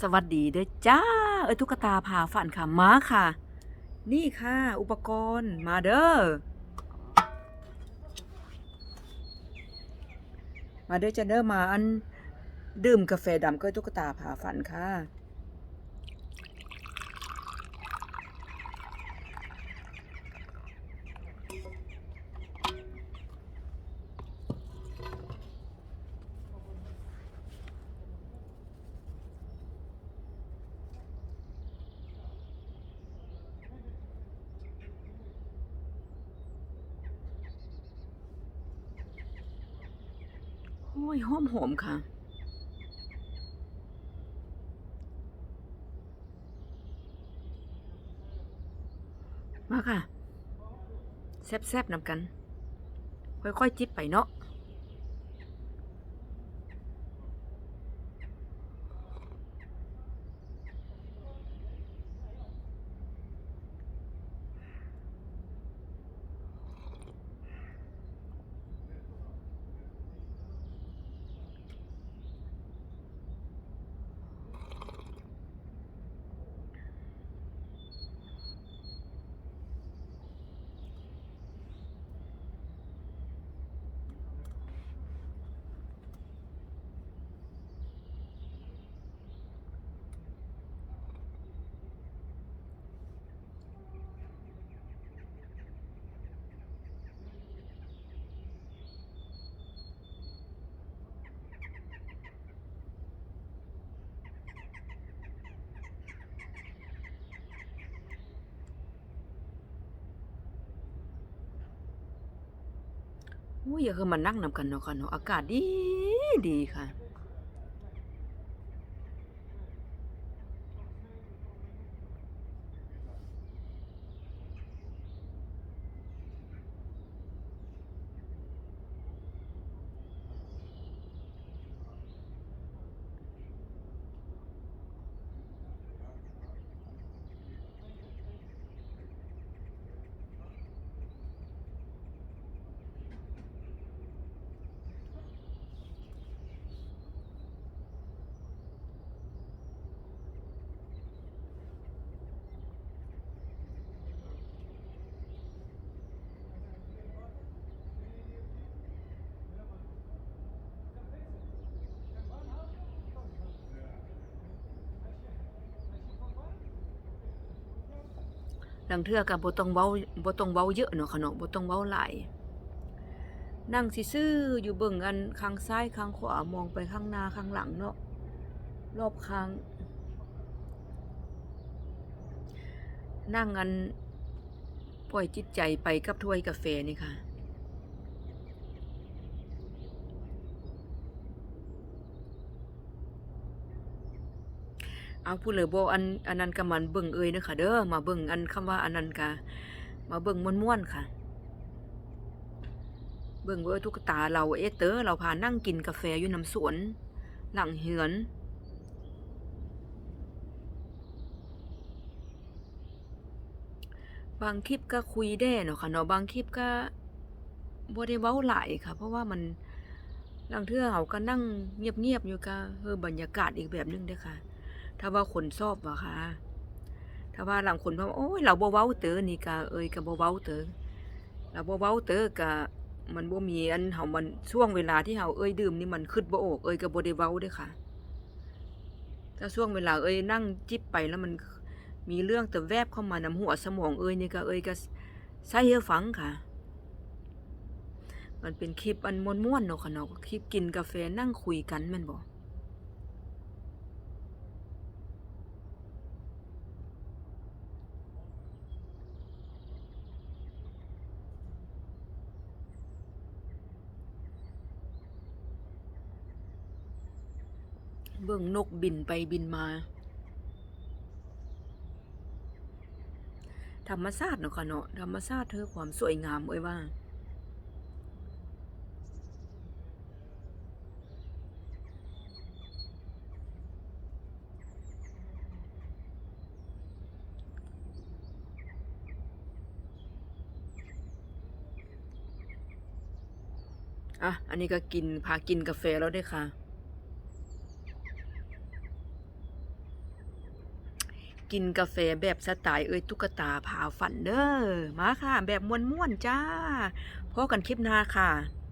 สวัสดีเด้อจ้า เอ้ยตุ๊กตาพาฝันค่ะมาค่ะ นี่ค่ะ อุปกรณ์มาเด้อมาเด้อจะเด้อมาอันดื่มกาแฟดำก็ตุ๊กตาพาฝันค่ะ ยหอมหอมค่ะ มาค่ะ แซ่บๆนำกัน ค่อยๆ จิบไปเนาะ อุ้ยอย่าคือมานั่งนำกันเนาะค่ะเนาะอากาศดีดีค่ะ ลังเทือกับบ่ต้องเว้าบ่ต้องเว้าเยอะเนาะค่ะเนาะบ่ต้องเว้าหลายนั่งซื่ออยู่เบิ่งกันข้างซ้ายข้างขวามองไปข้างหน้าข้างหลังเนาะรอบข้าง นั่งกันปล่อยจิตใจไปกับถ้วยกาแฟนี่ค่ะ เอาผู้เลือบ่อันอันนั้นก็มันเบิ่งเอ่ยเด้อค่ะเด้อมาเบิ่งอันคำว่าอันนั้นก็มาเบิ่งม่วนๆค่ะ เบิ่งเว่าตุ๊กตาเราเอเตอร์เราพานั่งกินกาแฟอยู่น้ำสวน หลังเหือนบางคลิปก็คุยได้เนาะค่ะเนาะบางคลิปก็บ่ได้เว้าหลายค่ะ เพราะว่ามันลางเทื่อเฮาก็นั่งเงียบๆอยู่ก็เออบรรยากาศอีกแบบนึงเด้อค่ะ ถ้าว่าคนชอบว่ค่ะ ถ้าว่าหลังคนว่าโอ้ยเราบ่เว้าเตอนี่ก็เอ้ยก็บ่เว้าเตอเราบ่เว้าเตอก็มันบ่มีอันเฮามันช่วงเวลาที่เฮาเอ้ยดื่มนี่มันคิดบ่ออกเอ้ยก็บ่ได้เว้าเด้อค่ะ ถ้าช่วงเวลาเอ้ยนั่งจิบไปแล้วมันมีเรื่องแต่แวบเข้ามานำหัวสมองเอ้ยนี่ก็เอ้ยก็ใส่ให้ฟังค่ะมันเป็นคลิปอันม่วนๆเนาะค่ะเนาะคลิปกินกาแฟนั่งคุยกันแม่นบ่ เบิ่งนกบินไปบินมา ธรรมชาติเนาะค่ะเนาะธรรมชาติเธอความสวยงามเอ้ยว่าอะ อันนี้ก็กิน พากินกาแฟแล้วด้วยค่ะ กินกาแฟแบบสไตล์เอ้ยตุ๊กตาผาฝันเด้อมาค่ะ แบบม้วนๆจ้าพบกันคลิปหน้าค่ะ